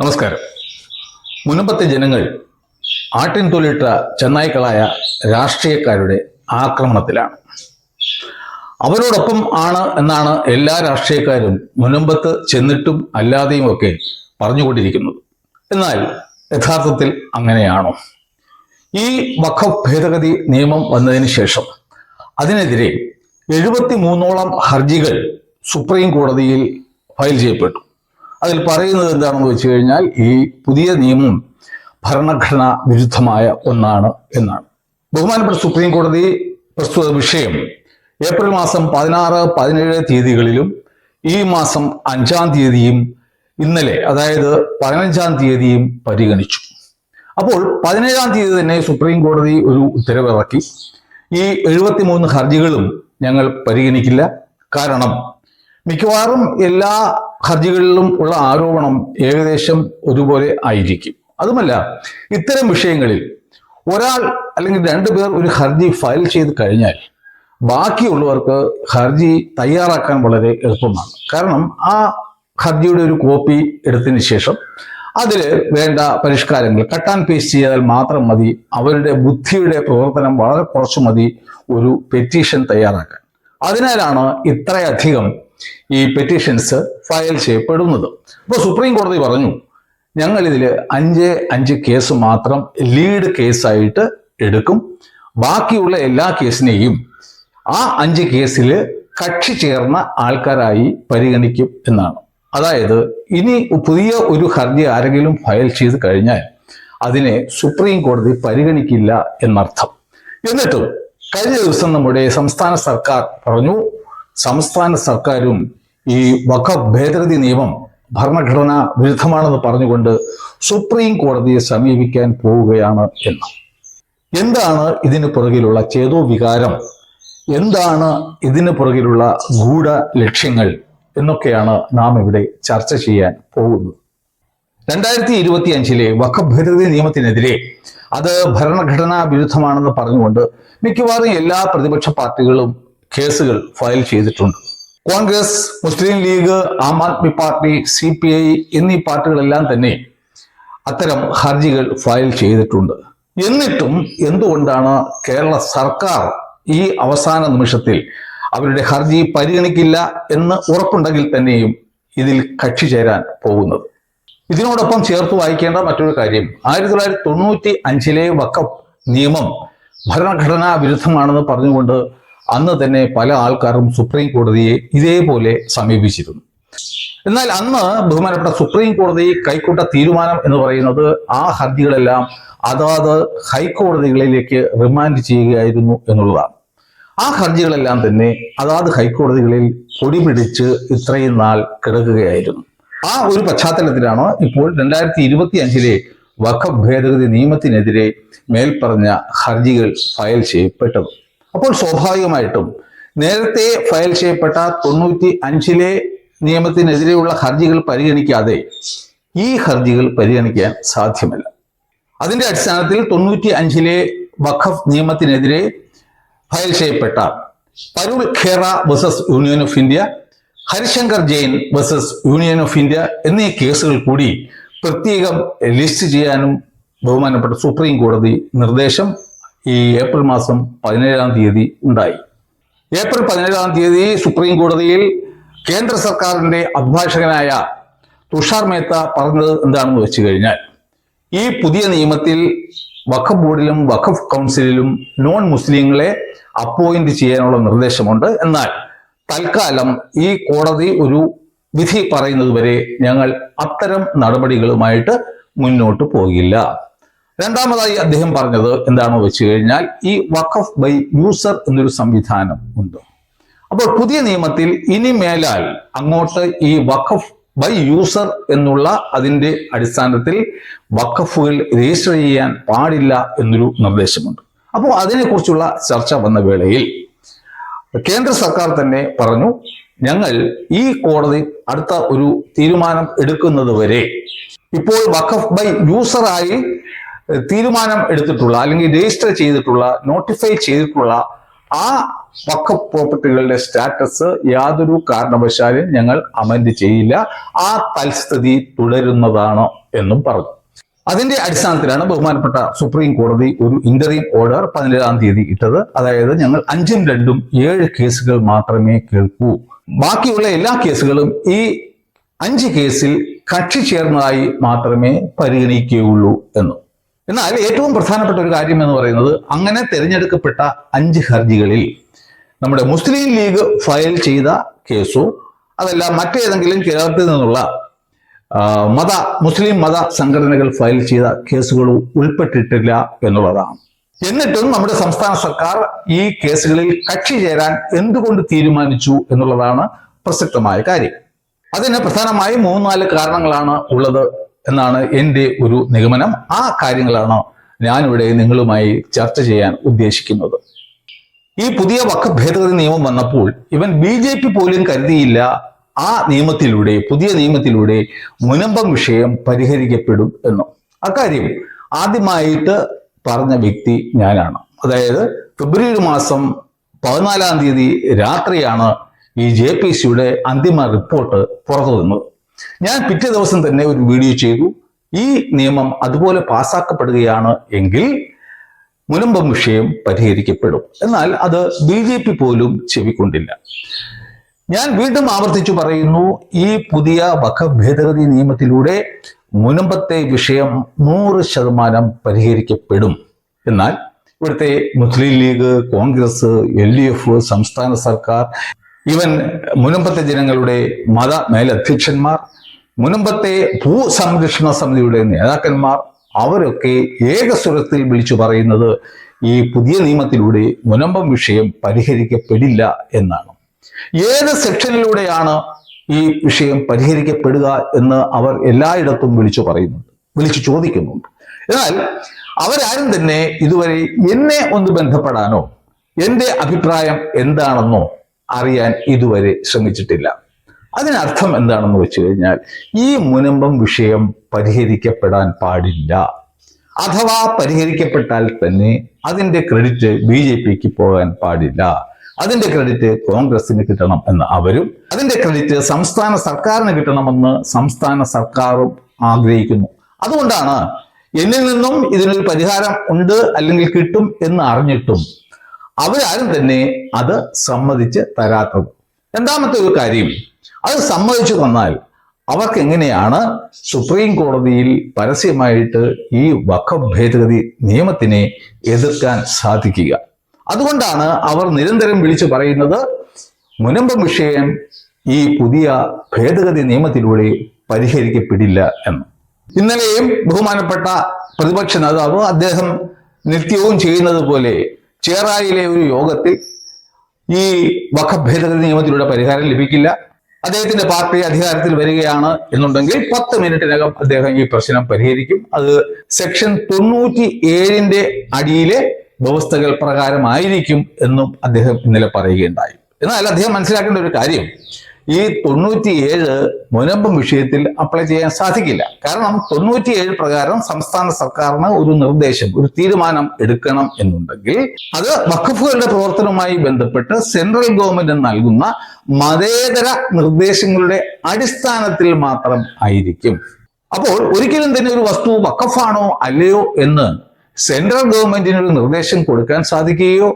നമസ്കാരം. മുൻപത്തെ ജനങ്ങൾ ആട്ടിൻ തൊലിട്ട ചെന്നായ്ക്കളായ രാഷ്ട്രീയക്കാരുടെ ആക്രമണത്തിലാണ്. അവരോടൊപ്പം ആണ് എന്നാണ് എല്ലാ രാഷ്ട്രീയക്കാരും മുനമ്പത്ത് ചെന്നിട്ടും അല്ലാതെയും ഒക്കെ പറഞ്ഞുകൊണ്ടിരിക്കുന്നത്. എന്നാൽ യഥാർത്ഥത്തിൽ അങ്ങനെയാണോ? ഈ വഖഫ് ഭേദഗതി നിയമം വന്നതിന് ശേഷം അതിനെതിരെ എഴുപത്തി മൂന്നോളം ഹർജികൾ സുപ്രീം കോടതിയിൽ ഫയൽ ചെയ്യപ്പെട്ടു. അതിൽ പറയുന്നത് എന്താണെന്ന് വെച്ച് കഴിഞ്ഞാൽ ഈ പുതിയ നിയമം ഭരണഘടനാ വിരുദ്ധമായ ഒന്നാണ് എന്നാണ്. ബഹുമാനപ്പെട്ട സുപ്രീം കോടതി പ്രസ്തുത വിഷയം ഏപ്രിൽ മാസം പതിനാറ് പതിനേഴ് തീയതികളിലും ഈ മാസം അഞ്ചാം തീയതിയും ഇന്നലെ അതായത് പതിനഞ്ചാം തീയതിയും പരിഗണിച്ചു. അപ്പോൾ പതിനേഴാം തീയതി തന്നെ സുപ്രീം കോടതി ഒരു ഉത്തരവിറക്കി. ഈ എഴുപത്തിമൂന്ന് ഹർജികളും ഞങ്ങൾ പരിഗണിക്കില്ല. കാരണം മിക്കവാറും എല്ലാ ഹർജികളിലും ഉള്ള ആരോപണം ഏകദേശം ഒരുപോലെ ആയിരിക്കും. അതുമല്ല ഇത്തരം വിഷയങ്ങളിൽ ഒരാൾ അല്ലെങ്കിൽ രണ്ടു പേർ ഒരു ഹർജി ഫയൽ ചെയ്ത് കഴിഞ്ഞാൽ ബാക്കിയുള്ളവർക്ക് ഹർജി തയ്യാറാക്കാൻ വളരെ എളുപ്പമാണ്. കാരണം ആ ഹർജിയുടെ ഒരു കോപ്പി എടുത്തതിന് ശേഷം അതിൽ വേണ്ട പരിഷ്കാരങ്ങൾ കട്ട് ആൻഡ് പേസ്റ്റ് ചെയ്താൽ മാത്രം മതി അവരുടെ ബുദ്ധിയുടെ പ്രവർത്തനം വളരെ കുറച്ച് മതി ഒരു പെറ്റീഷൻ തയ്യാറാക്കാൻ. അതിനാലാണ് ഇത്രയധികം ഈ പെറ്റീഷൻസ് ഫയൽ ചെയ്യപ്പെടുന്നത്. അപ്പോൾ സുപ്രീം കോടതി പറഞ്ഞു ഞങ്ങൾ അഞ്ച് അഞ്ച് കേസ് മാത്രം ലീഡ് കേസായിട്ട് എടുക്കും. ബാക്കിയുള്ള എല്ലാ കേസിനെയും ആ അഞ്ച് കേസിൽ കക്ഷി ചേർന്ന ആൾക്കാരായി പരിഗണിക്കും എന്നാണ്. അതായത് ഇനി പുതിയ ഒരു ഹർജി ആരെങ്കിലും ഫയൽ ചെയ്ത് കഴിഞ്ഞാൽ അതിനെ സുപ്രീം കോടതി പരിഗണിക്കില്ല എന്നർത്ഥം. എന്നിട്ടും കഴിഞ്ഞ ദിവസം നമ്മുടെ സംസ്ഥാന സർക്കാർ പറഞ്ഞു സംസ്ഥാന സർക്കാരും ഈ വഖഫ് ഭേദഗതി നിയമം ഭരണഘടന വിരുദ്ധമാണെന്ന് പറഞ്ഞുകൊണ്ട് സുപ്രീം കോടതിയെ സമീപിക്കാൻ പോവുകയാണ് എന്ന്. എന്താണ് ഇതിന് പുറകിലുള്ള ചേതോ വികാരം? എന്താണ് ഇതിന് പുറകിലുള്ള ഗൂഢ ലക്ഷ്യങ്ങൾ? എന്നൊക്കെയാണ് നാം ഇവിടെ ചർച്ച ചെയ്യാൻ പോകുന്നത്. രണ്ടായിരത്തി ഇരുപത്തി അഞ്ചിലെ ഭേദഗതി നിയമത്തിനെതിരെ അത് ഭരണഘടനാ വിരുദ്ധമാണെന്ന് പറഞ്ഞുകൊണ്ട് മിക്കവാറും എല്ലാ പ്രതിപക്ഷ പാർട്ടികളും കേസുകൾ ഫയൽ ചെയ്തിട്ടുണ്ട്. Congress Muslim League Aam Aadmi Party C P I എന്നീ പാർട്ടികളെല്ലാം തന്നെ അത്തരം ഹർജികൾ ഫയൽ ചെയ്തിട്ടുണ്ട്. എന്നിട്ടും എന്തുകൊണ്ടാണ് കേരള സർക്കാർ ഈ അവസാന നിമിഷത്തിൽ അവരുടെ ഹർജി പരിഗണിക്കില്ല എന്ന് ഉറപ്പുണ്ടെങ്കിൽ തന്നെയും ഇതിൽ കക്ഷി ചേരാൻ പോകുന്നത്? ഇതിനോടൊപ്പം ചേർത്ത് വായിക്കേണ്ട മറ്റൊരു കാര്യം ആയിരത്തി തൊള്ളായിരത്തി തൊണ്ണൂറ്റി അഞ്ചിലെ വക്കപ്പ് നിയമം ഭരണഘടനാ വിരുദ്ധമാണെന്ന് പറഞ്ഞുകൊണ്ട് അന്ന് തന്നെ പല ആൾക്കാരും സുപ്രീം കോടതിയെ ഇതേപോലെ സമീപിച്ചിരുന്നു. എന്നാൽ അന്ന് ബഹുമാനപ്പെട്ട സുപ്രീം കോടതി കൈക്കൊണ്ട തീരുമാനം എന്ന് പറയുന്നത് ആ ഹർജികളെല്ലാം അതാത് ഹൈക്കോടതികളിലേക്ക് റിമാൻഡ് ചെയ്യുകയായിരുന്നു എന്നുള്ളതാണ്. ആ ഹർജികളെല്ലാം തന്നെ അതാത് ഹൈക്കോടതികളിൽ പൊടി പിടിച്ച് ഇത്രയും നാൾ കിടക്കുകയായിരുന്നു. ആ ഒരു പശ്ചാത്തലത്തിലാണ് ഇപ്പോൾ രണ്ടായിരത്തി ഇരുപത്തി അഞ്ചിലെ വഖഫ് ഭേദഗതി നിയമത്തിനെതിരെ മേൽപ്പറഞ്ഞ ഹർജികൾ ഫയൽ ചെയ്യപ്പെട്ടത്. അപ്പോൾ സ്വാഭാവികമായിട്ടും നേരത്തെ ഫയൽ ചെയ്യപ്പെട്ട തൊണ്ണൂറ്റി അഞ്ചിലെ നിയമത്തിനെതിരെയുള്ള ഹർജികൾ പരിഗണിക്കാതെ ഈ ഹർജികൾ പരിഗണിക്കാൻ സാധ്യമല്ല. അതിന്റെ അടിസ്ഥാനത്തിൽ തൊണ്ണൂറ്റി അഞ്ചിലെ വഖഫ് നിയമത്തിനെതിരെ ഫയൽ ചെയ്യപ്പെട്ട Parul Khera versus union of India Harishankar Jain versus union of India എന്നീ കേസുകൾ കൂടി പ്രത്യേകം ലിസ്റ്റ് ചെയ്യാനും ബഹുമാനപ്പെട്ട സുപ്രീം കോടതി നിർദ്ദേശം ഈ ഏപ്രിൽ മാസം പതിനേഴാം തീയതി ഉണ്ടായി. ഏപ്രിൽ പതിനേഴാം തീയതി സുപ്രീം കോടതിയിൽ കേന്ദ്ര സർക്കാരിന്റെ അഭിഭാഷകനായ തുഷാർ മേത്ത പറഞ്ഞത് എന്താണെന്ന് വെച്ച് കഴിഞ്ഞാൽ ഈ പുതിയ നിയമത്തിൽ വഖഫ് ബോർഡിലും വഖഫ് കൗൺസിലിലും നോൺ മുസ്ലിങ്ങളെ അപ്പോയിന്റ് ചെയ്യാനുള്ള നിർദ്ദേശമുണ്ട്. എന്നാൽ തൽക്കാലം ഈ കോടതി ഒരു വിധി പറയുന്നത് വരെ ഞങ്ങൾ അത്തരം നടപടികളുമായിട്ട് മുന്നോട്ട് പോകില്ല. രണ്ടാമതായി അദ്ദേഹം പറഞ്ഞത് എന്താണെന്ന് വെച്ച് കഴിഞ്ഞാൽ ഈ വഖഫ് ബൈ യൂസർ എന്നൊരു സംവിധാനം ഉണ്ട്. അപ്പോൾ പുതിയ നിയമത്തിൽ ഇനി മേലാൽ അങ്ങോട്ട് ഈ വഖഫ് ബൈ യൂസർ എന്നുള്ള അതിന്റെ അടിസ്ഥാനത്തിൽ വഖഫുകൾ രജിസ്റ്റർ ചെയ്യാൻ പാടില്ല എന്നൊരു നിർദ്ദേശമുണ്ട്. അപ്പോൾ അതിനെക്കുറിച്ചുള്ള ചർച്ച വന്ന വേളയിൽ കേന്ദ്ര സർക്കാർ തന്നെ പറഞ്ഞു ഞങ്ങൾ ഈ കോടതി അടുത്ത ഒരു തീരുമാനം എടുക്കുന്നത് വരെ ഇപ്പോൾ വഖഫ് ബൈ യൂസറായി തീരുമാനം എടുത്തിട്ടുള്ള അല്ലെങ്കിൽ രജിസ്റ്റർ ചെയ്തിട്ടുള്ള നോട്ടിഫൈ ചെയ്തിട്ടുള്ള ആ വക്ക പ്രോപ്പർട്ടികളുടെ സ്റ്റാറ്റസ് യാതൊരു കാരണവശാലും ഞങ്ങൾ അമെൻഡ് ചെയ്യില്ല. ആ തൽസ്ഥിതി തുടരുന്നതാണ് എന്നും പറഞ്ഞു. അതിന്റെ അടിസ്ഥാനത്തിലാണ് ബഹുമാനപ്പെട്ട സുപ്രീം കോടതി ഒരു ഇന്റർവ്യൂ ഓർഡർ പതിനേഴാം തീയതി ഇട്ടത്. അതായത് ഞങ്ങൾ അഞ്ചും രണ്ടും ഏഴ് കേസുകൾ മാത്രമേ കേൾക്കൂ. ബാക്കിയുള്ള എല്ലാ കേസുകളും ഈ അഞ്ച് കേസിൽ കക്ഷി ചേർന്നതായി മാത്രമേ പരിഗണിക്കുകയുള്ളൂ എന്നും. എന്നാൽ ഏറ്റവും പ്രധാനപ്പെട്ട ഒരു കാര്യം എന്ന് പറയുന്നത് അങ്ങനെ തിരഞ്ഞെടുക്കപ്പെട്ട അഞ്ച് ഹർജികളിൽ നമ്മുടെ മുസ്ലിം ലീഗ് ഫയൽ ചെയ്ത കേസോ അതല്ല മറ്റേതെങ്കിലും കേരളത്തിൽ നിന്നുള്ള മത മുസ്ലിം മത സംഘടനകൾ ഫയൽ ചെയ്ത കേസുകളും ഉൾപ്പെട്ടിട്ടില്ല എന്നുള്ളതാണ്. എന്നിട്ടും നമ്മുടെ സംസ്ഥാന സർക്കാർ ഈ കേസുകളിൽ കക്ഷി ചേരാൻ എന്തുകൊണ്ട് തീരുമാനിച്ചു എന്നുള്ളതാണ് പ്രസക്തമായ കാര്യം. അതിന് പ്രധാനമായും മൂന്നാൽ കാരണങ്ങളാണ് ഉള്ളത് എന്നാണ് എന്റെ ഒരു നിഗമനം. ആ കാര്യങ്ങളാണ് ഞാനിവിടെ നിങ്ങളുമായി ചർച്ച ചെയ്യാൻ ഉദ്ദേശിക്കുന്നത്. ഈ പുതിയ വക്ക ഭേദഗതി നിയമം വന്നപ്പോൾ ഇവൻ ബി ജെ പി പോലും കരുതിയില്ല. ആ നിയമത്തിലൂടെ പുതിയ നിയമത്തിലൂടെ മുനമ്പം വിഷയം പരിഹരിക്കപ്പെടും എന്നും. അക്കാര്യം ആദ്യമായിട്ട് പറഞ്ഞ വ്യക്തി ഞാനാണ്. അതായത് ഫെബ്രുവരി മാസം പതിനാലാം തീയതി രാത്രിയാണ് ഈ ജെ പി സിയുടെ അന്തിമ റിപ്പോർട്ട് പുറത്തു വന്നത്. ഞാൻ പിറ്റേ ദിവസം തന്നെ ഒരു വീഡിയോ ചെയ്തു. ഈ നിയമം അതുപോലെ പാസാക്കപ്പെടുകയാണ് എങ്കിൽ മുനമ്പം വിഷയം പരിഹരിക്കപ്പെടും. എന്നാൽ അത് ബി ജെ പി പോലും ചെവിക്കൊണ്ടില്ല. ഞാൻ വീണ്ടും ആവർത്തിച്ചു പറയുന്നു ഈ പുതിയ വഖഫ് ഭേദഗതി നിയമത്തിലൂടെ മുനമ്പത്തെ വിഷയം നൂറ് ശതമാനം പരിഹരിക്കപ്പെടും. എന്നാൽ ഇവിടുത്തെ Muslim League Congress L D F സംസ്ഥാന സർക്കാർ ഇവൻ മുനമ്പത്തെ ജനങ്ങളുടെ മത മേലധ്യക്ഷന്മാർ മുനമ്പത്തെ ഭൂസംരക്ഷണ സമിതിയുടെ നേതാക്കന്മാർ അവരൊക്കെ ഏകസ്വരത്തിൽ വിളിച്ചു പറയുന്നത് ഈ പുതിയ നിയമത്തിലൂടെ മുനമ്പം വിഷയം പരിഹരിക്കപ്പെടില്ല എന്നാണ്. ഏത് സെക്ഷനിലൂടെയാണ് ഈ വിഷയം പരിഹരിക്കപ്പെടുക എന്ന് അവർ എല്ലായിടത്തും വിളിച്ചു പറയുന്നുണ്ട് വിളിച്ചു ചോദിക്കുന്നുണ്ട്. എന്നാൽ അവരാരും തന്നെ ഇതുവരെ എന്നെ ഒന്ന് ബന്ധപ്പെടാനോ എന്റെ അഭിപ്രായം എന്താണെന്നോ അറിയാൻ ഇതുവരെ ശ്രമിച്ചിട്ടില്ല. അതിനർത്ഥം എന്താണെന്ന് വെച്ചു കഴിഞ്ഞാൽ ഈ മുനമ്പം വിഷയം പരിഹരിക്കപ്പെടാൻ പാടില്ല. അഥവാ പരിഹരിക്കപ്പെട്ടാൽ തന്നെ അതിന്റെ ക്രെഡിറ്റ് ബി ജെ പിക്ക് പോകാൻ പാടില്ല. അതിന്റെ ക്രെഡിറ്റ് കോൺഗ്രസിന് കിട്ടണം എന്ന് അവരും അതിന്റെ ക്രെഡിറ്റ് സംസ്ഥാന സർക്കാരിന് കിട്ടണമെന്ന് സംസ്ഥാന സർക്കാരും ആഗ്രഹിക്കുന്നു. അതുകൊണ്ടാണ് എന്നിൽ നിന്നും ഇതിനൊരു പരിഹാരം ഉണ്ട് അല്ലെങ്കിൽ കിട്ടും എന്ന് അറിഞ്ഞിട്ടും അവരാരും തന്നെ അത് സമ്മതിച്ച് തരാത്തത്. രണ്ടാമത്തെ ഒരു കാര്യം അത് സമ്മതിച്ചു തന്നാൽ അവർക്ക് എങ്ങനെയാണ് സുപ്രീം കോടതിയിൽ പരസ്യമായിട്ട് ഈ വഖഫ് ഭേദഗതി നിയമത്തിനെ എതിർക്കാൻ സാധിക്കുക? അതുകൊണ്ടാണ് അവർ നിരന്തരം വിളിച്ചു പറയുന്നത് മുനമ്പം വിഷയം ഈ പുതിയ ഭേദഗതി നിയമത്തിലൂടെ പരിഹരിക്കപ്പെടില്ല എന്ന്. ഇന്നലെയും ബഹുമാനപ്പെട്ട പ്രതിപക്ഷ നേതാവ് അദ്ദേഹം നിത്യവും ചെയ്യുന്നത് പോലെ ചേറായിലെ ഒരു യോഗത്തിൽ ഈ വഖഭേദ നിയമത്തിലൂടെ പരിഹാരം ലഭിക്കില്ല. അദ്ദേഹത്തിന്റെ പാർട്ടി അധികാരത്തിൽ വരികയാണ് എന്നുണ്ടെങ്കിൽ പത്ത് മിനിറ്റിനകം അദ്ദേഹം ഈ പ്രശ്നം പരിഹരിക്കും. അത് സെക്ഷൻ തൊണ്ണൂറ്റി ഏഴിന്റെ അടിയിലെ വ്യവസ്ഥകൾ പ്രകാരമായിരിക്കും എന്നും അദ്ദേഹം ഇന്നലെ പറയുകയുണ്ടായി. എന്നാൽ അദ്ദേഹം മനസ്സിലാക്കേണ്ട ഒരു കാര്യം. ഈ തൊണ്ണൂറ്റിയേഴ് മുനമ്പം വിഷയത്തിൽ അപ്ലൈ ചെയ്യാൻ സാധിക്കില്ല. കാരണം തൊണ്ണൂറ്റിയേഴ് പ്രകാരം സംസ്ഥാന സർക്കാരിന് ഒരു നിർദ്ദേശം ഒരു തീരുമാനം എടുക്കണം എന്നുണ്ടെങ്കിൽ അത് വഖഫുകളുടെ പ്രവർത്തനവുമായി ബന്ധപ്പെട്ട് സെൻട്രൽ ഗവൺമെന്റ് നൽകുന്ന മതേതര നിർദ്ദേശങ്ങളുടെ അടിസ്ഥാനത്തിൽ മാത്രം ആയിരിക്കും. അപ്പോൾ ഒരിക്കലും തന്നെ ഒരു വസ്തു വക്കഫാണോ അല്ലയോ എന്ന് സെൻട്രൽ ഗവൺമെന്റിന് ഒരു നിർദ്ദേശം കൊടുക്കാൻ സാധിക്കുകയോ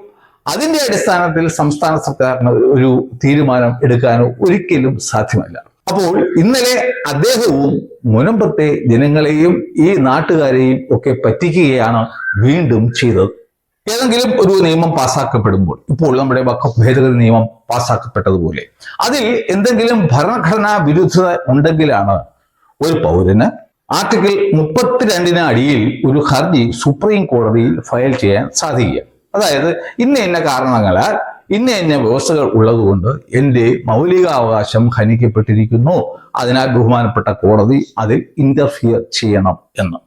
അതിന്റെ അടിസ്ഥാനത്തിൽ സംസ്ഥാന സർക്കാരിന് ഒരു തീരുമാനം എടുക്കാനോ ഒരിക്കലും സാധ്യമല്ല. അപ്പോൾ ഇന്നലെ അദ്ദേഹവും മുനമ്പത്തെ ജനങ്ങളെയും ഈ നാട്ടുകാരെയും ഒക്കെ പറ്റിക്കുകയാണ് വീണ്ടും ചെയ്തത്. ഏതെങ്കിലും ഒരു നിയമം പാസ്സാക്കപ്പെടുമ്പോൾ ഇപ്പോൾ നമ്മുടെ വക്കഫ് ഭേദഗതി നിയമം പാസ്സാക്കപ്പെട്ടതുപോലെ അതിൽ എന്തെങ്കിലും ഭരണഘടനാ വിരുദ്ധത ഉണ്ടെങ്കിലാണ് ഒരു പൗരന് ആർട്ടിക്കിൾ മുപ്പത്തിരണ്ടിന് അടിയിൽ ഒരു ഹർജി സുപ്രീം കോടതിയിൽ ഫയൽ ചെയ്യാൻ സാധിക്കുക. അതായത് ഇന്ന ഇന്ന കാരണങ്ങളാൽ ഇന്ന ഇന്ന വ്യവസ്ഥകൾ ഉള്ളതുകൊണ്ട് എന്റെ മൗലികാവകാശം ഹനിക്കപ്പെട്ടിരിക്കുന്നു അതിനാൽ ബഹുമാനപ്പെട്ട കോടതി അതിൽ ഇന്റർഫിയർ ചെയ്യണം എന്ന്.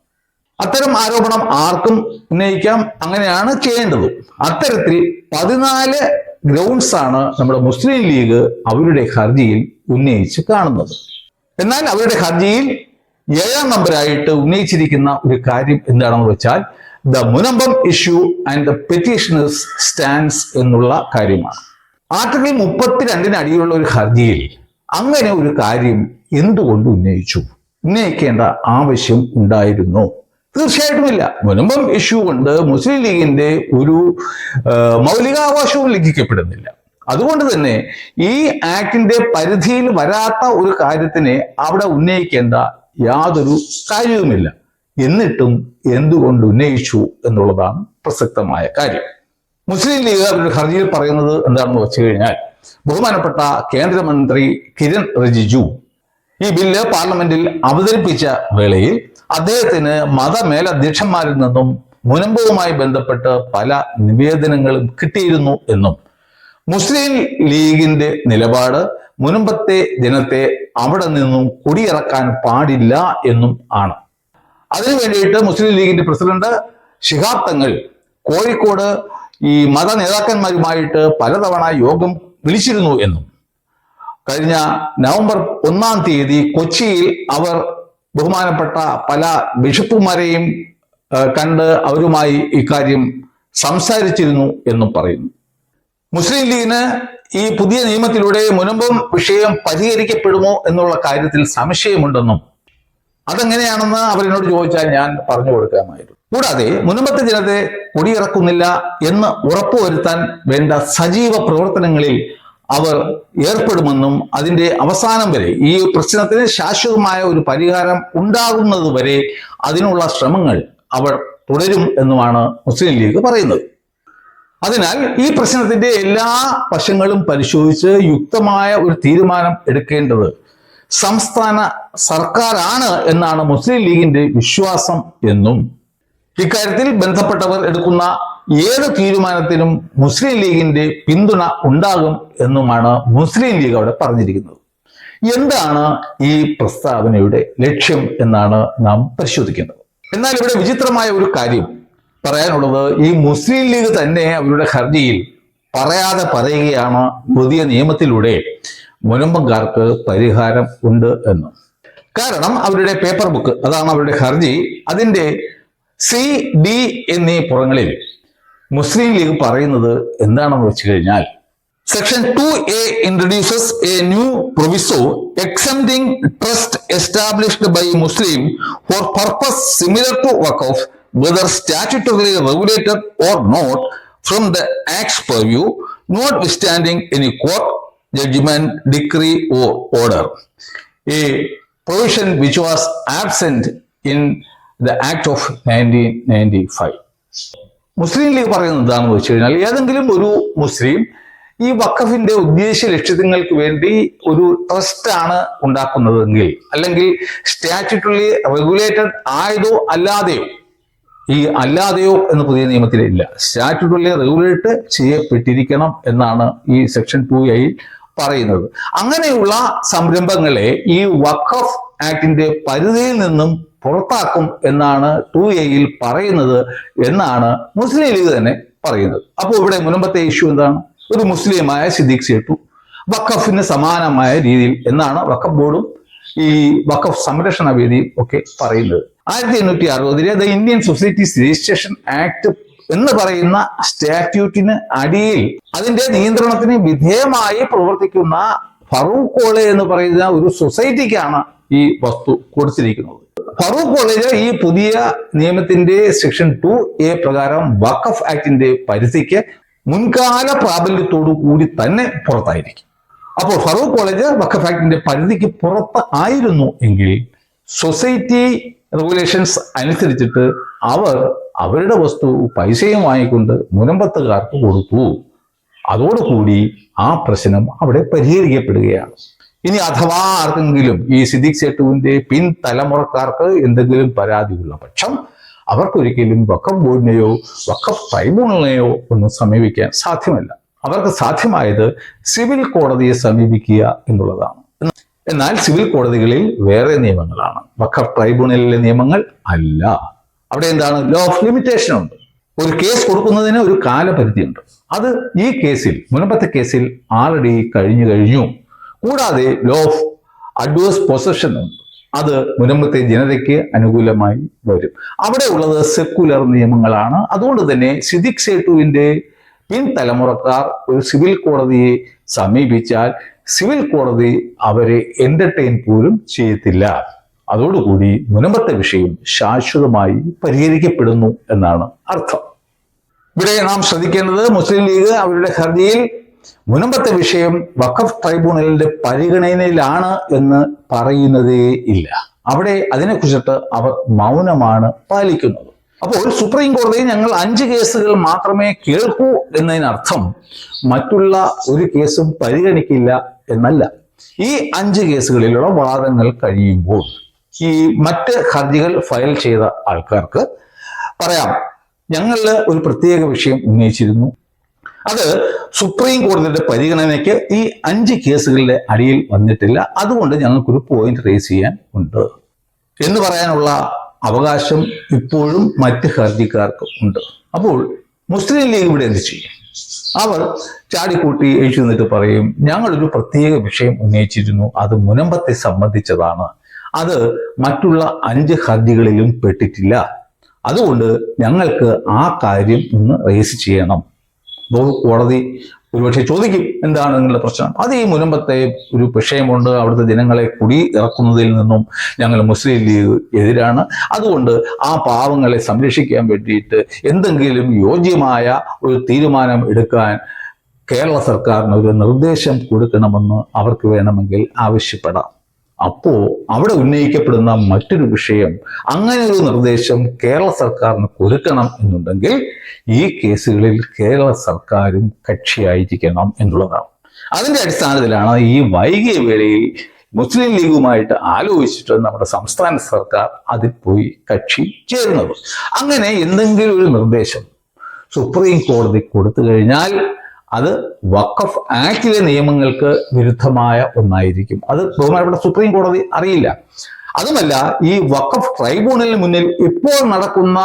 അത്തരം ആരോപണം ആർക്കും ഉന്നയിക്കാം. അങ്ങനെയാണ് ചെയ്യേണ്ടത്. അത്തരത്തിൽ പതിനാല് ഗ്രൗണ്ട്സ് ആണ് നമ്മുടെ മുസ്ലിം ലീഗ് അവരുടെ ഹർജിയിൽ ഉന്നയിച്ച് കാണുന്നത്. എന്നാൽ അവരുടെ ഹർജിയിൽ ഏഴാം നമ്പറായിട്ട് ഉന്നയിച്ചിരിക്കുന്ന ഒരു കാര്യം എന്താണെന്ന് വെച്ചാൽ the Munambam issue and the petitioners stands എന്നുള്ള കാര്യമാണ്. ആർട്ടിക്കിൾ മുപ്പത്തിരണ്ടിന് അടിയിലുള്ള ഒരു ഹർജിയിൽ അങ്ങനെ ഒരു കാര്യം എന്തുകൊണ്ട് ഉന്നയിച്ചു? ഉന്നയിക്കേണ്ട ആവശ്യം ഉണ്ടായിരുന്നു. തീർച്ചയായിട്ടുമില്ല മുനമ്പം ഇഷ്യൂ കൊണ്ട് മുസ്ലിം ലീഗിന്റെ ഒരു മൗലികാവകാശവും ലംഘിക്കപ്പെടുന്നില്ല. അതുകൊണ്ട് തന്നെ ഈ ആക്ടിന്റെ പരിധിയിൽ വരാത്ത ഒരു കാര്യത്തിനെ അവിടെ ഉന്നയിക്കേണ്ട യാതൊരു കാര്യവുമില്ല. എന്നിട്ടും എന്തുകൊണ്ട് ഉന്നയിച്ചു എന്നുള്ളതാണ് പ്രസക്തമായ കാര്യം. മുസ്ലിം ലീഗ് അവരുടെ ഹർജിയിൽ പറയുന്നത് എന്താണെന്ന് വെച്ചു കഴിഞ്ഞാൽ ബഹുമാനപ്പെട്ട കേന്ദ്രമന്ത്രി കിരൺ റിജിജു ഈ ബില്ല് പാർലമെന്റിൽ അവതരിപ്പിച്ച വേളയിൽ അദ്ദേഹത്തിന് മതമേലധ്യക്ഷന്മാരിൽ നിന്നും മുനമ്പവുമായി ബന്ധപ്പെട്ട് പല നിവേദനങ്ങളും കിട്ടിയിരുന്നു എന്നും. മുസ്ലിം ലീഗിന്റെ നിലപാട് മുനമ്പത്തെ ജനത്തെ അവിടെ നിന്നും കുടിയിറക്കാൻ പാടില്ല എന്നും ആണ്. അതിനു വേണ്ടിയിട്ട് മുസ്ലിം ലീഗിന്റെ പ്രസിഡന്റ് ശിഹാബ് തങ്ങൾ കോഴിക്കോട് ഈ മത നേതാക്കന്മാരുമായിട്ട് പലതവണ യോഗം വിളിച്ചിരുന്നു എന്നും. കഴിഞ്ഞ നവംബർ ഒന്നാം തീയതി കൊച്ചിയിൽ അവർ ബഹുമാനപ്പെട്ട പല ബിഷപ്പുമാരെയും കണ്ട് അവരുമായി ഇക്കാര്യം സംസാരിച്ചിരുന്നു എന്നും പറയുന്നു. മുസ്ലിം ലീഗിന് ഈ പുതിയ നിയമത്തിലൂടെ മുനമ്പം വിഷയം പരിഹരിക്കപ്പെടുമോ എന്നുള്ള കാര്യത്തിൽ സംശയമുണ്ടെന്നും അതെങ്ങനെയാണെന്ന് അവരെന്നോട് ചോദിച്ചാൽ ഞാൻ പറഞ്ഞു കൊടുക്കാമായിരുന്നു. കൂടാതെ മുനമ്പത്തെ ജനത്തെ കുടിയിറക്കുന്നില്ല എന്ന് ഉറപ്പുവരുത്താൻ വേണ്ട സജീവ പ്രവർത്തനങ്ങളിൽ അവർ ഏർപ്പെടുമെന്നും അതിന്റെ അവസാനം വരെ ഈ പ്രശ്നത്തിന് ശാശ്വതമായ ഒരു പരിഹാരം ഉണ്ടാകുന്നത് വരെ അതിനുള്ള ശ്രമങ്ങൾ അവർ തുടരും എന്നുമാണ് മുസ്ലിം ലീഗ് പറയുന്നത്. അതിനാൽ ഈ പ്രശ്നത്തിന്റെ എല്ലാ വശങ്ങളും പരിശോധിച്ച് യുക്തമായ ഒരു തീരുമാനം എടുക്കേണ്ടത് സംസ്ഥാന സർക്കാരാണ് എന്നാണ് മുസ്ലിം ലീഗിന്റെ വിശ്വാസം എന്നും. ഇക്കാര്യത്തിൽ ബന്ധപ്പെട്ടവർ എടുക്കുന്ന ഏത് തീരുമാനത്തിനും മുസ്ലിം ലീഗിന്റെ പിന്തുണ ഉണ്ടാകും എന്നുമാണ് മുസ്ലിം ലീഗ് അവിടെ പറഞ്ഞിരിക്കുന്നത്. എന്താണ് ഈ പ്രസ്താവനയുടെ ലക്ഷ്യം എന്നാണ് നാം പരിശോധിക്കുന്നത് എന്നാൽ ഇവിടെ വിചിത്രമായ ഒരു കാര്യം പറയാനുള്ളത് ഈ മുസ്ലിം ലീഗ് തന്നെ അവരുടെ ഹർജിയിൽ പറയാതെ പറയുകയാണ് പുതിയ നിയമത്തിലൂടെ. മുനമ്പംകാർക്ക് പരിഹാരം ഉണ്ട് എന്ന്. കാരണം അവരുടെ പേപ്പർ ബുക്ക് അതാണ് അവരുടെ ഹർജി അതിന്റെ സി ഡി എന്നീ പുറങ്ങളിൽ മുസ്ലിം ലീഗ് പറയുന്നത് എന്താണെന്ന് വെച്ച് കഴിഞ്ഞാൽ section two A introduces a new proviso exempting trust established by Muslim for purpose similar to work of whether statutory regulated or not from the act purview notwithstanding any court judgment, decree, or order. A provision which was absent in the Act of 1995. Muslim League പറയുന്നത് എന്താണെന്ന് വെച്ച് കഴിഞ്ഞാൽ ഏതെങ്കിലും ഒരു മുസ്ലിം ഈ വഖഫിന്റെ ഉദ്ദേശ ലക്ഷ്യങ്ങൾക്ക് വേണ്ടി ഒരു ട്രസ്റ്റ് ആണ് ഉണ്ടാക്കുന്നതെങ്കിൽ അല്ലെങ്കിൽ സ്റ്റാറ്റ്യൂട്ടറി റെഗുലേറ്റഡ് ആയതോ അല്ലാതെയോ ഈ അല്ലാതെയോ എന്ന് പുതിയ നിയമത്തിലില്ല സ്റ്റാറ്റ്യൂട്ടലി റെഗുലേറ്റ് ചെയ്യപ്പെട്ടിരിക്കണം എന്നാണ് ഈ സെക്ഷൻ ടു എയിൽ പറയുന്നത്. അങ്ങനെയുള്ള സംരംഭങ്ങളെ ഈ വഖഫ് ആക്ടിന്റെ പരിധിയിൽ നിന്നും പുറത്താക്കും എന്നാണ് ടു എയിൽ പറയുന്നത് എന്നാണ് മുസ്ലിം ലീഗ് തന്നെ പറയുന്നത്. അപ്പോൾ ഇവിടെ മുൻപത്തെ ഇഷ്യൂ എന്താണ്? ഒരു മുസ്ലിമായ സിദ്ദീഖ് സേട്ടു വഖഫിന് സമാനമായ രീതിയിൽ എന്നാണ് വഖഫ് ബോർഡും ഈ വഖഫ് സംരക്ഷണ വേദിയും ഒക്കെ പറയുന്നത്. ആയിരത്തി എണ്ണൂറ്റി അറുപതിലെ the Indian societies registration act എന്ന് പറയുന്ന സ്റ്റാറ്റ്യൂട്ടിന് അടിയിൽ അതിന്റെ നിയന്ത്രണത്തിന് വിധേയമായി പ്രവർത്തിക്കുന്ന ഫറൂഖ് കോളേജ് എന്ന് പറയുന്ന ഒരു സൊസൈറ്റിക്കാണ് ഈ വസ്തു കൊടുത്തിരിക്കുന്നത്. ഫറൂഖ് കോളേജ് ഈ പുതിയ നിയമത്തിന്റെ സെക്ഷൻ ടു എ പ്രകാരം വഖഫ് ആക്ടിന്റെ പരിധിക്ക് മുൻകാല പ്രാബല്യത്തോടു കൂടി തന്നെ പുറത്തായിരിക്കും. അപ്പോൾ ഫറൂഖ് കോളേജ് വഖഫ് ആക്ടിന്റെ പരിധിക്ക് പുറത്ത് ആയിരുന്നു എങ്കിൽ സൊസൈറ്റി റെഗുലേഷൻസ് അനുസരിച്ചിട്ട് അവർ അവരുടെ വസ്തു പൈസയും വാങ്ങിക്കൊണ്ട് മുനമ്പത്തുകാർക്ക് കൊടുത്തു. അതോടുകൂടി ആ പ്രശ്നം അവിടെ പരിഹരിക്കപ്പെടുകയാണ്. ഇനി അഥവാ ആർക്കെങ്കിലും ഈ സിദ്ദിഖ് സേട്ടുവിന്റെ പിൻതലമുറക്കാർക്ക് എന്തെങ്കിലും പരാതിയുള്ള പക്ഷം അവർക്കൊരിക്കലും വക്കം ബോർഡിനെയോ വക്കം ട്രൈബ്യൂണലിനെയോ ഒന്നും സമീപിക്കാൻ സാധ്യമല്ല. അവർക്ക് സാധ്യമായത് സിവിൽ കോടതിയെ സമീപിക്കുക എന്നുള്ളതാണ്. എന്നാൽ സിവിൽ കോടതികളിൽ വേറെ നിയമങ്ങളാണ്. വഖഫ് ട്രൈബ്യൂണലിലെ നിയമങ്ങൾ അല്ല. അവിടെ എന്താണ്? ലോ ഓഫ് ലിമിറ്റേഷൻ ഉണ്ട്. ഒരു കേസ് കൊടുക്കുന്നതിന് ഒരു കാലപരിധിയുണ്ട്. അത് ഈ കേസിൽ മുൻപത്തെ കേസിൽ ആൾറെഡി കഴിഞ്ഞു കഴിഞ്ഞു. കൂടാതെ ലോ ഓഫ് അഡ്വേഴ്സ് പൊസഷൻ ഉണ്ട്. അത് മുനമ്പത്തെ ജനതയ്ക്ക് അനുകൂലമായി വരും. അവിടെ ഉള്ളത് സെക്കുലർ നിയമങ്ങളാണ്. അതുകൊണ്ട് തന്നെ സിദിഖ് സേട്ടുവിന്റെ പിൻതലമുറക്കാർ ഒരു സിവിൽ കോടതിയെ സമീപിച്ചാൽ സിവിൽ കോടതി അവരെ എന്റർടൈൻ പോലും ചെയ്യത്തില്ല. അതോടുകൂടി മുനമ്പത്തെ വിഷയം ശാശ്വതമായി പരിഹരിക്കപ്പെടുന്നു എന്നാണ് അർത്ഥം. ഇവിടെ നാം ശ്രദ്ധിക്കേണ്ടത് മുസ്ലിം ലീഗ് അവരുടെ ഹർജിയിൽ മുനമ്പത്തെ വിഷയം വഖഫ് ട്രൈബ്യൂണലിന്റെ പരിഗണനയിലാണ് എന്ന് പറയുന്നതേ ഇല്ല. അവിടെ അതിനെക്കുറിച്ചിട്ട് അവർ മൗനമാണ് പാലിക്കുന്നത്. അപ്പോൾ സുപ്രീം കോടതി ഞങ്ങൾ അഞ്ച് കേസുകൾ മാത്രമേ കേൾക്കൂ എന്നതിനർത്ഥം മറ്റുള്ള ഒരു കേസും പരിഗണിക്കില്ല എന്നല്ല. ഈ അഞ്ച് കേസുകളിലുള്ള വാദങ്ങൾ കഴിയുമ്പോൾ ഈ മറ്റ് ഹർജികൾ ഫയൽ ചെയ്ത ആൾക്കാർക്ക് പറയാം ഞങ്ങളിൽ ഒരു പ്രത്യേക വിഷയം ഉന്നയിച്ചിരുന്നു. അത് സുപ്രീം കോടതിയുടെ പരിഗണനയ്ക്ക് ഈ അഞ്ച് കേസുകളുടെ അടിയിൽ വന്നിട്ടില്ല. അതുകൊണ്ട് ഞങ്ങൾക്കൊരു പോയിന്റ് റേസ് ചെയ്യാൻ ഉണ്ട്. എന്ന് പറയാനുള്ള അവകാശം ഇപ്പോഴും മറ്റ് ഹർജിക്കാർക്ക് ഉണ്ട്. അപ്പോൾ മുസ്ലിം ലീഗ് ഇവിടെ എന്ത് ചെയ്യും? അവർ ചാടിക്കൂട്ടി എഴുതി നിന്നിട്ട് പറയും ഞങ്ങളൊരു പ്രത്യേക വിഷയം ഉന്നയിച്ചിരുന്നു. അത് മുനമ്പത്തെ സംബന്ധിച്ചതാണ്. അത് മറ്റുള്ള അഞ്ച് ഹർജികളിലും പെട്ടിട്ടില്ല. അതുകൊണ്ട് ഞങ്ങൾക്ക് ആ കാര്യം ഒന്ന് റേസ് ചെയ്യണം. കോടതി ഒരുപക്ഷെ ചോദിക്കും എന്താണ് നിങ്ങളുടെ പ്രശ്നം. അത് ഈ മുനമ്പത്തെ ഒരു വിഷയമുണ്ട്. അവിടുത്തെ ജനങ്ങളെ കുടി ഇറക്കുന്നതിൽ നിന്നും ഞങ്ങൾ മുസ്ലിം ലീഗ് എതിരാണ്. അതുകൊണ്ട് ആ പാവങ്ങളെ സംരക്ഷിക്കാൻ വേണ്ടിയിട്ട് എന്തെങ്കിലും യോജ്യമായ ഒരു തീരുമാനം എടുക്കാൻ കേരള സർക്കാരിന് ഒരു നിർദ്ദേശം കൊടുക്കണമെന്ന് അവർക്ക് വേണമെങ്കിൽ ആവശ്യപ്പെടാം. അപ്പോ അവിടെ ഉന്നയിക്കപ്പെടുന്ന മറ്റൊരു വിഷയം അങ്ങനെ ഒരു നിർദ്ദേശം കേരള സർക്കാരിന് കൊടുക്കണം എന്നുണ്ടെങ്കിൽ ഈ കേസുകളിൽ കേരള സർക്കാരും കക്ഷിയായിരിക്കണം എന്നുള്ളതാണ്. അതിന്റെ അടിസ്ഥാനത്തിലാണ് ഈ വൈകിയ വേളയിൽ മുസ്ലിം ലീഗുമായിട്ട് ആലോചിച്ചിട്ട് നമ്മുടെ സംസ്ഥാന സർക്കാർ അതിൽ പോയി കക്ഷി ചേരുന്നത്. അങ്ങനെ എന്തെങ്കിലും ഒരു നിർദ്ദേശം സുപ്രീം കോടതി കൊടുത്തു കഴിഞ്ഞാൽ അത് വഖഫ് ആക്ടിലെ നിയമങ്ങൾക്ക് വിരുദ്ധമായ ഒന്നായിരിക്കും. അത് ബഹുമാനപ്പെട്ട സുപ്രീം കോടതി അറിയില്ല. അതുമല്ല ഈ വഖഫ് ട്രൈബ്യൂണലിന് മുന്നിൽ ഇപ്പോൾ നടക്കുന്ന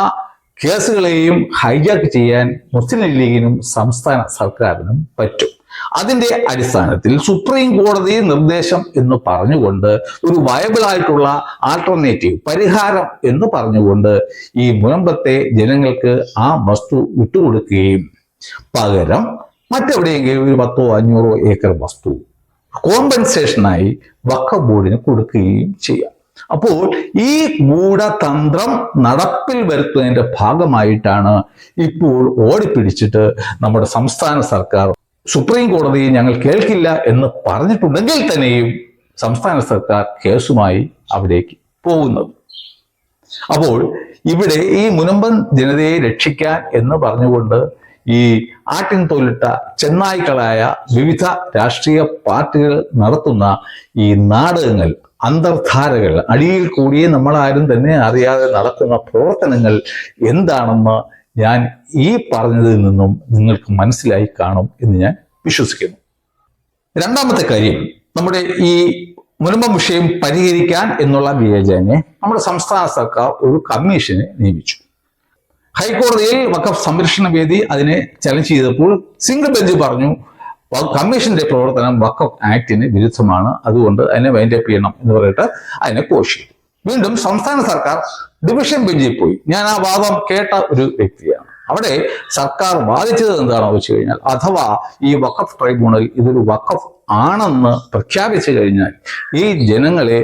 കേസുകളെയും ഹൈജാക്ക് ചെയ്യാൻ മുസ്ലിം ലീഗിനും സംസ്ഥാന സർക്കാരിനും പറ്റും. അതിന്റെ അടിസ്ഥാനത്തിൽ സുപ്രീം കോടതി നിർദ്ദേശം എന്ന് പറഞ്ഞുകൊണ്ട് ഒരു വയബിൾ ആയിട്ടുള്ള ആൾട്ടർനേറ്റീവ് പരിഹാരം എന്ന് പറഞ്ഞുകൊണ്ട് ഈ മുനമ്പത്തെ ജനങ്ങൾക്ക് ആ വസ്തു വിട്ടുകൊടുക്കുകയും. പകരം മറ്റെവിടെയെങ്കിലും ഒരു പത്തോ അഞ്ഞൂറോ ഏക്കർ വസ്തു കോമ്പൻസേഷനായി വക്ക ബോർഡിന് കൊടുക്കുകയും ചെയ്യാം. അപ്പോൾ ഈ ഗൂഢതന്ത്രം നടപ്പിൽ വരുത്തുന്നതിന്റെ ഭാഗമായിട്ടാണ് ഇപ്പോൾ ഓടിപ്പിടിച്ചിട്ട് നമ്മുടെ സംസ്ഥാന സർക്കാർ സുപ്രീം കോടതി ഞങ്ങൾ കേൾക്കില്ല എന്ന് പറഞ്ഞിട്ടുണ്ടെങ്കിൽ തന്നെയും സംസ്ഥാന സർക്കാർ കേസുമായി അവിടേക്ക് പോകുന്നത്. അപ്പോൾ ഇവിടെ ഈ മുനമ്പൻ ജനതയെ രക്ഷിക്കാൻ എന്ന് പറഞ്ഞുകൊണ്ട് ഈ ആട്ടിൻ തൊലിട്ട ചെന്നായ്ക്കളായ വിവിധ രാഷ്ട്രീയ പാർട്ടികൾ നടത്തുന്ന ഈ നാടകങ്ങൾ അന്തർധാരകൾ അടിയിൽ കൂടിയേ നമ്മളാരും തന്നെ അറിയാതെ നടക്കുന്ന പ്രവർത്തനങ്ങൾ എന്താണെന്ന് ഞാൻ ഈ പറഞ്ഞതിൽ നിന്നും നിങ്ങൾക്ക് മനസ്സിലായി കാണും എന്ന് ഞാൻ വിശ്വസിക്കുന്നു. രണ്ടാമത്തെ കാര്യം നമ്മുടെ ഈ മുനമ്പം വിഷയം പരിഹരിക്കാൻ എന്നുള്ള വിവേചനെ നമ്മുടെ സംസ്ഥാന സർക്കാർ ഒരു കമ്മീഷനെ നിയമിച്ചു. ഹൈക്കോടതിയിൽ വഖഫ് സംരക്ഷണ വേദി അതിനെ ചലഞ്ച് ചെയ്തപ്പോൾ സിംഗിൾ ബെഞ്ച് പറഞ്ഞു കമ്മീഷന്റെ പ്രവർത്തനം വഖഫ് ആക്ടിന് വിരുദ്ധമാണ്. അതുകൊണ്ട് അതിനെ വൈൻഡപ്പ് ചെയ്യണം എന്ന് പറഞ്ഞിട്ട് അതിനെ കോഷി വീണ്ടും സംസ്ഥാന സർക്കാർ ഡിവിഷൻ ബെഞ്ചിൽ പോയി. ഞാൻ ആ വാദം കേട്ട ഒരു വ്യക്തിയാണ്. അവിടെ സർക്കാർ വാദിച്ചത് എന്താണെന്ന് വെച്ച് കഴിഞ്ഞാൽ അഥവാ ഈ വഖഫ് ട്രൈബ്യൂണൽ ഇതൊരു വഖഫ് ആണെന്ന് പ്രഖ്യാപിച്ചു കഴിഞ്ഞാൽ ഈ ജനങ്ങളെ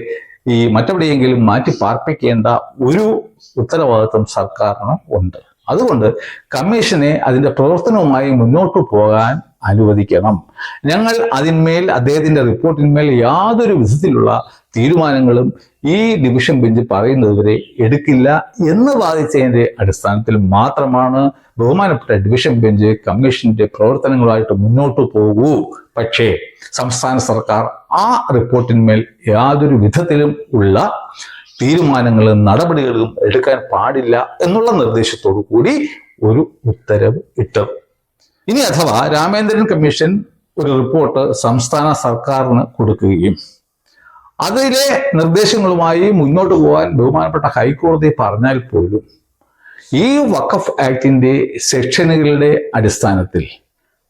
ഈ മറ്റെവിടെയെങ്കിലും മാറ്റി പാർപ്പിക്കേണ്ട ഒരു ഉത്തരവാദിത്വം സർക്കാരിന് ഉണ്ട്. അതുകൊണ്ട് കമ്മീഷനെ അതിന്റെ പ്രവർത്തനവുമായി മുന്നോട്ട് പോകാൻ അനുവദിക്കണം. ഞങ്ങൾ അതിന്മേൽ അദ്ദേഹത്തിന്റെ റിപ്പോർട്ടിന്മേൽ യാതൊരു വിധത്തിലുള്ള തീരുമാനങ്ങളും ഈ ഡിവിഷൻ ബെഞ്ച് പറയുന്നതുവരെ എടുക്കില്ല എന്ന് വാദിച്ചതിന്റെ അടിസ്ഥാനത്തിൽ മാത്രമാണ് ബഹുമാനപ്പെട്ട ഡിവിഷൻ ബെഞ്ച് കമ്മീഷന്റെ പ്രവർത്തനങ്ങളുമായിട്ട് മുന്നോട്ട് പോകൂ. പക്ഷേ സംസ്ഥാന സർക്കാർ ആ റിപ്പോർട്ടിന്മേൽ യാതൊരു വിധത്തിലും ഉള്ള തീരുമാനങ്ങളും നടപടികളും എടുക്കാൻ പാടില്ല എന്നുള്ള നിർദ്ദേശത്തോടു കൂടി ഒരു ഉത്തരവ് ഇട്ടത് ഇനി അഥവാ രാമേന്ദ്രൻ കമ്മീഷൻ ഒരു റിപ്പോർട്ട് സംസ്ഥാന സർക്കാരിന് കൊടുക്കുകയും അതിലെ നിർദ്ദേശങ്ങളുമായി മുന്നോട്ട് പോകാൻ ബഹുമാനപ്പെട്ട ഹൈക്കോടതി പറഞ്ഞാൽ പോലും ഈ വഖഫ് ആക്ടിന്റെ സെക്ഷനുകളുടെ അടിസ്ഥാനത്തിൽ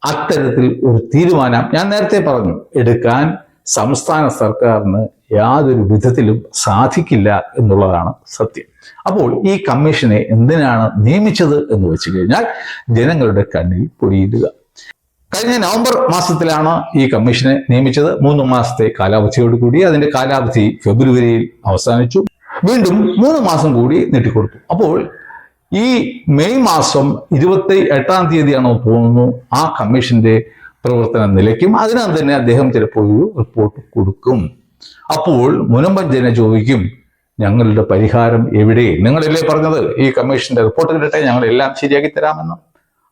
അത്തരത്തിൽ ഒരു തീരുമാനം ഞാൻ നേരത്തെ പറഞ്ഞു എടുക്കാൻ സംസ്ഥാന സർക്കാരിന് യാതൊരു വിധത്തിലും സാധിക്കില്ല എന്നുള്ളതാണ് സത്യം. അപ്പോൾ ഈ കമ്മീഷനെ എന്തിനാണ് നിയമിച്ചത് എന്ന് വെച്ച് കഴിഞ്ഞാൽ ജനങ്ങളുടെ കണ്ണിൽ പൊടിയിടുക. കഴിഞ്ഞ നവംബർ മാസത്തിലാണ് ഈ കമ്മീഷനെ നിയമിച്ചത്. മൂന്ന് മാസത്തെ കാലാവധിയോട് കൂടി അതിന്റെ കാലാവധി ഫെബ്രുവരിയിൽ അവസാനിച്ചു. വീണ്ടും മൂന്ന് മാസം കൂടി നീട്ടിക്കൊടുത്തു. അപ്പോൾ ഈ മെയ് മാസം ഇരുപത്തി എട്ടാം തീയതിയാണോ തോന്നുന്നു ആ കമ്മീഷന്റെ പ്രവർത്തന നിലയ്ക്കും അതിനകം തന്നെ അദ്ദേഹം ചിലപ്പോൾ ഒരു റിപ്പോർട്ട് കൊടുക്കും. അപ്പോൾ മുനമ്പൻ ജന ചോദിക്കും ഞങ്ങളുടെ പരിഹാരം എവിടെ? നിങ്ങളല്ലേ പറഞ്ഞത് ഈ കമ്മീഷന്റെ റിപ്പോർട്ട് കിട്ടട്ടെ ഞങ്ങൾ എല്ലാം ശരിയാക്കി തരാമെന്ന്.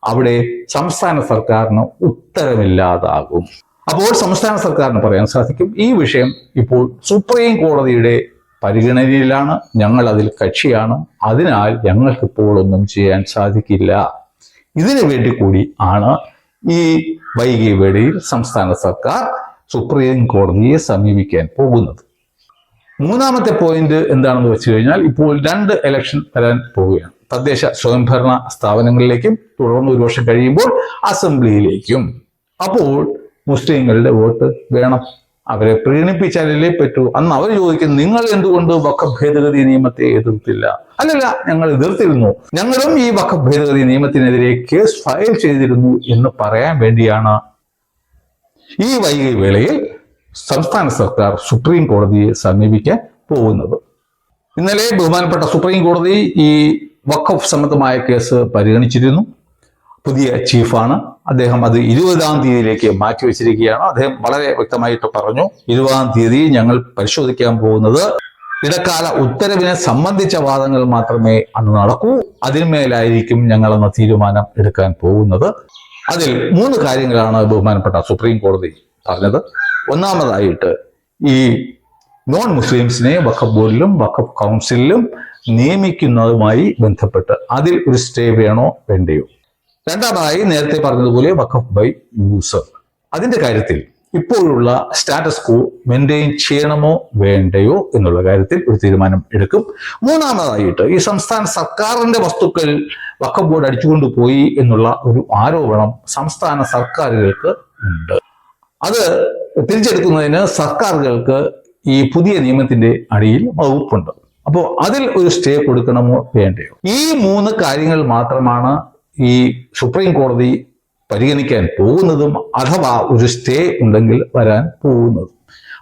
അവിടെ സംസ്ഥാന സർക്കാരിന് ഉത്തരമില്ലാതാകും അപ്പോൾ സംസ്ഥാന സർക്കാരിന് പറയാൻ സാധിക്കും ഈ വിഷയം ഇപ്പോൾ സുപ്രീം കോടതിയുടെ പരിഗണനയിലാണ് ഞങ്ങൾ അതിൽ കക്ഷിയാണ് അതിനാൽ ഞങ്ങൾക്ക് ഇപ്പോൾ ഒന്നും ചെയ്യാൻ സാധിക്കില്ല. ഇതിനു വേണ്ടി കൂടി ആണ് ഈ വൈകിയ വേളയിൽ സംസ്ഥാന സർക്കാർ സുപ്രീം കോടതിയെ സമീപിക്കാൻ പോകുന്നത്. മൂന്നാമത്തെ പോയിന്റ് എന്താണെന്ന് വെച്ച് കഴിഞ്ഞാൽ ഇപ്പോൾ രണ്ട് ഇലക്ഷൻ വരാൻ പോവുകയാണ്. തദ്ദേശ സ്വയംഭരണ സ്ഥാപനങ്ങളിലേക്കും തുടർന്ന് ഒരു വർഷം കഴിയുമ്പോൾ അസംബ്ലിയിലേക്കും. അപ്പോൾ മുസ്ലിങ്ങളുടെ വോട്ട് വേണം. അവരെ പ്രീണിപ്പിച്ചാലല്ലേ പറ്റൂ. അന്ന് അവർ ചോദിക്കും നിങ്ങൾ എന്തുകൊണ്ട് വക്കഭേദഗതി ഭേദഗതി നിയമത്തെ എതിർത്തില്ല? അല്ലല്ല ഞങ്ങൾ എതിർത്തിരുന്നു. ഞങ്ങളും ഈ വക്കഭേദഗതി ഭേദഗതി നിയമത്തിനെതിരെ കേസ് ഫയൽ ചെയ്തിരുന്നു എന്ന് പറയാൻ വേണ്ടിയാണ്. ഈ വൈകിയ വേളയിൽ സംസ്ഥാന സർക്കാർ സുപ്രീം കോടതിയെ സമീപിക്കാൻ പോകുന്നത്. ഇന്നലെ ബഹുമാനപ്പെട്ട സുപ്രീം കോടതി ഈ വഖഫ് സംബന്ധമായ കേസ് പരിഗണിച്ചിരുന്നു. പുതിയ ചീഫാണ്. അദ്ദേഹം അത് ഇരുപതാം തീയതിയിലേക്ക് മാറ്റിവെച്ചിരിക്കുകയാണ് അദ്ദേഹം വളരെ വ്യക്തമായിട്ട് പറഞ്ഞു ഇരുപതാം തീയതി ഞങ്ങൾ പരിശോധിക്കാൻ പോകുന്നത് ഇടക്കാല ഉത്തരവിനെ സംബന്ധിച്ച വാദങ്ങൾ മാത്രമേ അന്ന് നടക്കൂ. അതിന്മേലായിരിക്കും ഞങ്ങൾ അന്ന് തീരുമാനം എടുക്കാൻ പോകുന്നത്. അതിൽ മൂന്ന് കാര്യങ്ങളാണ് ബഹുമാനപ്പെട്ട സുപ്രീം കോടതി പറഞ്ഞത്. ഒന്നാമതായിട്ട് ഈ നോൺ മുസ്ലിംസിനെ വഖഫ് ബോർഡിലും വഖഫ് കൗൺസിലും നിയമിക്കുന്നതുമായി ബന്ധപ്പെട്ട് അതിൽ ഒരു സ്റ്റേ വേണോ വേണ്ടയോ? രണ്ടാമതായി നേരത്തെ പറഞ്ഞതുപോലെ വഖഫ് ബൈ യൂസർ അതിന്റെ കാര്യത്തിൽ ഇപ്പോഴുള്ള സ്റ്റാറ്റസ് കോ മെയിന്റെയിൻ ചെയ്യണമോ വേണ്ടയോ എന്നുള്ള കാര്യത്തിൽ ഒരു തീരുമാനം എടുക്കും. മൂന്നാമതായിട്ട് ഈ സംസ്ഥാന സർക്കാരിന്റെ വസ്തുക്കൾ വഖഫ് ബോർഡ് അടിച്ചുകൊണ്ട് പോയി എന്നുള്ള ഒരു ആരോപണം സംസ്ഥാന സർക്കാരുകൾക്ക് ഉണ്ട്. അത് തിരിച്ചെടുക്കുന്നതിന് സർക്കാരുകൾക്ക് ഈ പുതിയ നിയമത്തിന്റെ അടിയിൽ വകുപ്പുണ്ട് അപ്പോൾ അതിൽ ഒരു സ്റ്റേ കൊടുക്കണമോ വേണ്ടയോ? ഈ മൂന്ന് കാര്യങ്ങൾ മാത്രമാണ് ഈ സുപ്രീം കോടതി പരിഗണിക്കാൻ പോകുന്നതും അഥവാ ഒരു സ്റ്റേ ഉണ്ടെങ്കിൽ വരാൻ പോകുന്നതും.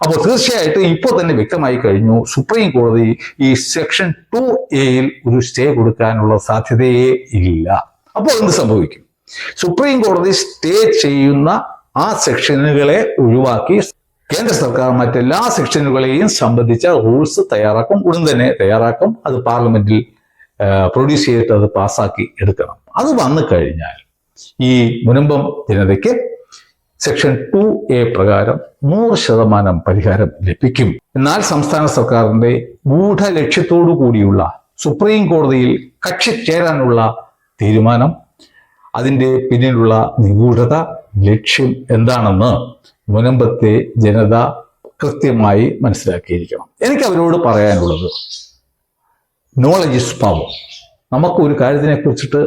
അപ്പോൾ തീർച്ചയായിട്ടും ഇപ്പോൾ തന്നെ വ്യക്തമായി കഴിഞ്ഞു സുപ്രീം കോടതി ഈ സെക്ഷൻ ടു എയിൽ ഒരു സ്റ്റേ കൊടുക്കാനുള്ള സാധ്യതയേ ഇല്ല. അപ്പോൾ എന്ത് സംഭവിക്കും? സുപ്രീം കോടതി സ്റ്റേ ചെയ്യുന്ന ആ സെക്ഷനുകളെ ഒഴിവാക്കി കേന്ദ്ര സർക്കാർ മറ്റെല്ലാ സെക്ഷനുകളെയും സംബന്ധിച്ച റൂൾസ് തയ്യാറാക്കും. ഉടൻ തന്നെ തയ്യാറാക്കും. അത് പാർലമെന്റിൽ പ്രൊഡ്യൂസ് ചെയ്തിട്ട് അത് പാസ്സാക്കി എടുക്കണം. അത് വന്നു കഴിഞ്ഞാൽ ഈ മുനമ്പം ജനതയ്ക്ക് സെക്ഷൻ ടു എ പ്രകാരം നൂറ് ശതമാനം പരിഹാരം ലഭിക്കും. എന്നാൽ സംസ്ഥാന സർക്കാരിന്റെ ഗൂഢലക്ഷ്യത്തോടു കൂടിയുള്ള സുപ്രീം കോടതിയിൽ കക്ഷി ചേരാനുള്ള തീരുമാനം അതിന്റെ പിന്നിലുള്ള നിഗൂഢത ലക്ഷ്യം എന്താണെന്ന് മുനമ്പത്തെ ജനത കൃത്യമായി മനസ്സിലാക്കിയിരിക്കണം. എനിക്ക് അവരോട് പറയാനുള്ളത് നോളജ് ഇസ് പവർ നമുക്ക് ഒരു കാര്യത്തിനെ കുറിച്ചിട്ട്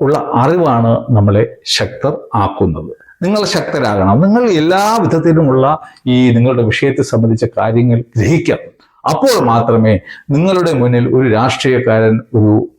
ഉള്ള അറിവാണ് നമ്മളെ ശക്തർ ആക്കുന്നത്. നിങ്ങൾ ശക്തരാകണം. നിങ്ങൾ എല്ലാ വിധത്തിലുമുള്ള ഈ നിങ്ങളുടെ വിഷയത്തെ സംബന്ധിച്ച കാര്യങ്ങൾ ഗ്രഹിക്കാം. അപ്പോൾ മാത്രമേ നിങ്ങളുടെ മുന്നിൽ ഒരു രാഷ്ട്രീയക്കാരൻ ഒരു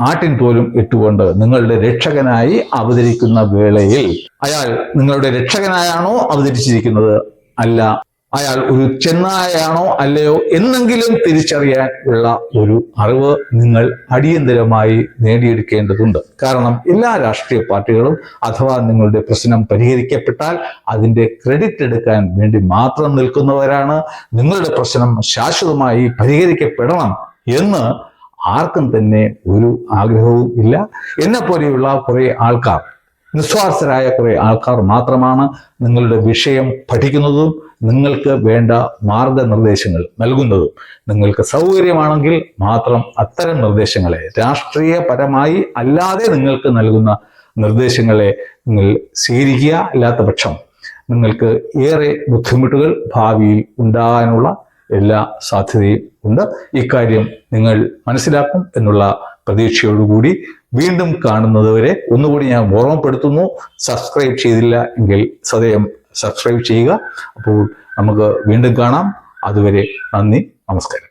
ആട്ടിൻ പോലും ഇട്ടുകൊണ്ട് നിങ്ങളുടെ രക്ഷകനായി അവതരിക്കുന്ന വേളയിൽ അയാൾ നിങ്ങളുടെ രക്ഷകനായാണോ അവതരിച്ചിരിക്കുന്നത്? അല്ല. അയാൾ ഒരു ചെന്നായാണോ അല്ലയോ എന്നെങ്കിലും തിരിച്ചറിയാൻ ഉള്ള ഒരു അറിവ് നിങ്ങൾ അടിയന്തരമായി നേടിയെടുക്കേണ്ടതുണ്ട്. കാരണം എല്ലാ രാഷ്ട്രീയ പാർട്ടികളും അഥവാ നിങ്ങളുടെ പ്രശ്നം പരിഹരിക്കപ്പെട്ടാൽ അതിന്റെ ക്രെഡിറ്റ് എടുക്കാൻ വേണ്ടി മാത്രം നിൽക്കുന്നവരാണ്. നിങ്ങളുടെ പ്രശ്നം ശാശ്വതമായി പരിഹരിക്കപ്പെടണം എന്ന് ആർക്കും തന്നെ ഒരു ആഗ്രഹവും ഇല്ല. എന്നെ പോലെയുള്ള കുറെ ആൾക്കാർ നിസ്വാർത്ഥരായ കുറെ ആൾക്കാർ മാത്രമാണ് നിങ്ങളുടെ വിഷയം പഠിക്കുന്നതും നിങ്ങൾക്ക് വേണ്ട മാർഗനിർദ്ദേശങ്ങൾ നൽകുന്നതും. നിങ്ങൾക്ക് സൗകര്യമാണെങ്കിൽ മാത്രം അത്തരം നിർദ്ദേശങ്ങളെ രാഷ്ട്രീയപരമായി അല്ലാതെ നിങ്ങൾക്ക് നൽകുന്ന നിർദ്ദേശങ്ങളെ നിങ്ങൾ സ്വീകരിക്കുക അല്ലാത്ത പക്ഷം നിങ്ങൾക്ക് ഏറെ ബുദ്ധിമുട്ടുകൾ ഭാവിയിൽ ഉണ്ടാകാനുള്ള എല്ലാ സാധ്യതയും ഉണ്ട്. ഇക്കാര്യം നിങ്ങൾ മനസ്സിലാക്കും എന്നുള്ള പ്രതീക്ഷയോടുകൂടി വീണ്ടും കാണുന്നതുവരെ ഒന്നുകൂടി ഞാൻ ഓർമ്മപ്പെടുത്തുന്നു. സബ്സ്ക്രൈബ് ചെയ്തില്ല എങ്കിൽ സദയം സബ്സ്ക്രൈബ് ചെയ്യുക. അപ്പോൾ നമുക്ക് വീണ്ടും കാണാം. അതുവരെ നന്ദി നമസ്കാരം.